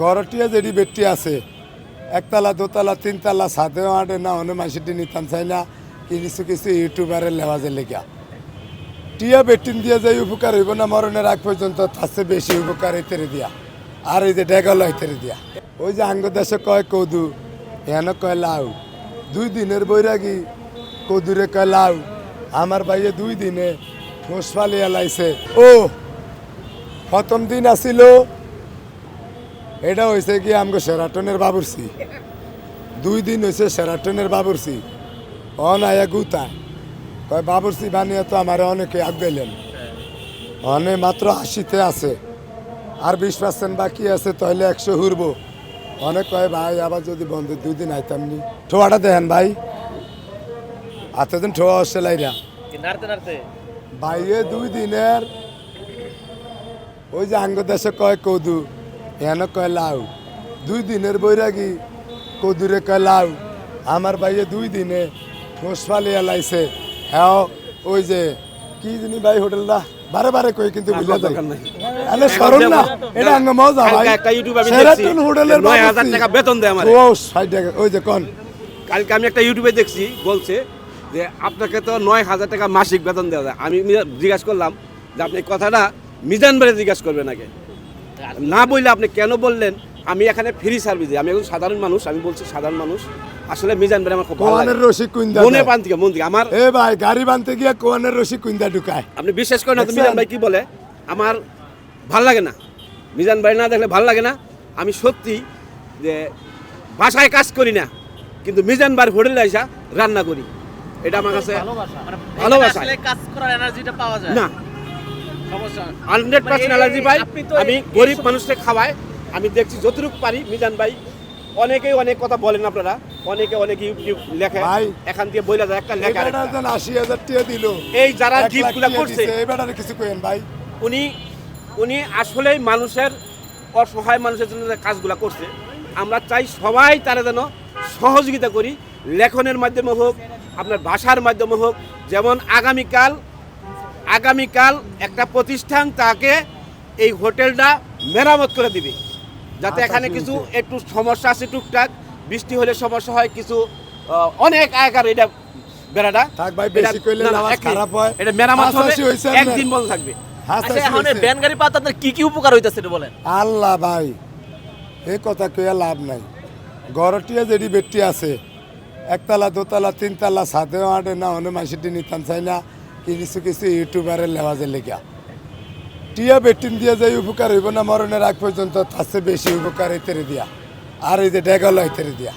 গড়টিয়া যেটি বেটি আছে, একতলা, দোতলা, তিনতলা সাথেও আটে না অনেক মাসিটি নিতাম চাই না কিছু কিছু ইউটিউবারের লেওয়াজের লেগা। টিয়া বেটিন দিয়ে যে উপকার হইব না, মরণের আগ পর্যন্ত তার চেয়ে বেশি উপকার এতেরে দিয়া, আর এই যে ডেগল এতেরে দিয়া। ওই যে আঙ্গ দেশে কয় কদু এন কয় লাউ। দুই দিনের বৈরাগী, কদুরে কয় লাউ। আমার ভাইয়ে দুই দিনে মোসফালি এলাইছে। ও, প্রথম দিন আসিল এটা হয়েছে কি আমগো সেরাটনের বাবুরসি দুই দিন হয়েছে সেরাটনের বাবুরসি অন আয়া গুতা কয় বাবুরসি বানিয়ে তো আমার অনেকে আগাইলেন অনে মাত্র আশিতে আছে। আর বিশ পার্সেন্ট বাকি আছে তাহলে একশো হুরবো। অনেক কয় ভাই আবার যদি বন্ধু দুই দিন আইতাম নি। ঠোয়াটা দেখেন ভাই। এতদিন ঠোয়া হচ্ছে লাইরা। বাইরে দুই দিনের। ওই যে আঙ্গ দেশে কয় কদু এনে কয় লাউ দুই দিনের বৈরাগী কদুরে কয় লাউ আমার বাইরে দুই দিনে মোসফালি এলাইছে হ্যাঁ ওই যে কি জানি ভাই হোটেলটা? বারে বারে কই কিন্তু বুঝা যায় আরে সরল না এটা আঙ্গ মজা ভাই। একটা ইউটিউবে আমি দেখছি, হোটেলের যে 9,000 টাকা বেতন দেয় আমারে। ও ষাট টাকা। ওই যে কোন? কালকে আমি একটা ইউটিউবে দেখছি বলছে যে আপনাকে তো নয় হাজার টাকা মাসিক বেতন দেওয়া যায়। আমি জিজ্ঞাসা করলাম যে আপনি কথাটা মিজান বাড়ি জিজ্ঞাসা করবেন আগে। না বললে আপনি কেন বললেন? আমি এখানে ফ্রি সার্ভিস দিই আমি একজন সাধারণ মানুষ আমি বলছি সাধারণ মানুষ। আসলে মিজান বাড়ি আমার খুব ভালো কোয়ানের লাগে। রশি কুইন্দা মনে পান থেকে মন থেকে। আমার এ ভাই গাড়ি বানতে গিয়ে কোয়ানের রশি কুইন্দা ঢুকায়। আপনি বিশ্বাস করেন না তো? মিজান ভাই কি বলে? আমার ভালো লাগে না। মিজান ভাই না দেখলে ভালো লাগে না। আমি সত্যি যে বাসায় কাজ করি না কিন্তু মিজান ভাই হোটেলে আইসা রান্না করি। এটা আমার কাছে ভালোবাসা। মানে ভালোবাসা। কাজ করার এনার্জিটা পাওয়া যায়। না। হান্ড্রেড পার্সেন্ট অ্যালার্জি পাই আমি গরিব মানুষকে খাওয়াই আমি দেখছি যতটুকু পারি মিজান ভাই অনেকেই অনেক কথা বলেন আপনারা অনেকে অনেক ইউটিউব লেখে ভাই, এখান দিয়ে বইলা যায় একটা লেখা আশি হাজার টাকা দিল। এই যারা গিফটগুলো করছে এবারে কিছু কইেন ভাই। উনি উনি আসলেই মানুষের অসহায় মানুষের জন্য যে কাজগুলো করছে আমরা চাই সবাই তারা যেন সহযোগিতা করি লেখনের মাধ্যমে হোক আপনার ভাষার মাধ্যমে হোক যেমন আগামীকাল আগামীকাল একটা প্রতিষ্ঠান তাকে এই হোটেলটা মেরামত করে দিবে। যাতে এখানে কিছু একটু সমস্যা আছে টুকটাক বৃষ্টি হলে সমস্যা হয় কিছু অনেক আয়কার এটা বেড়াটা। থাক ভাই, বেশি এটা- হয়। মেরামত হবে? একদিন বন্ধ থাকবে। আচ্ছা এখন। ব্যান গাড়ি আপনার কি কি উপকার হইতেছে এটা বলেন। আল্লাহ ভাই এই কথা কইয়া লাভ নাই। গড়টিয়া যেটি বেটি আছে একতলা দোতলা তিনতলা সাথেও আটে না অনেক মাসিটি নিতাম চাই না। কিছু কিছু ইউটিউবারের লেওয়াজের লেগা টিয়া বেটিন দিয়ে যাই উপকার হইব না, মরণের আগ পর্যন্ত তার বেশি উপকার হইতে দিয়া। আর এই যে ডেগল হইতে দিয়া।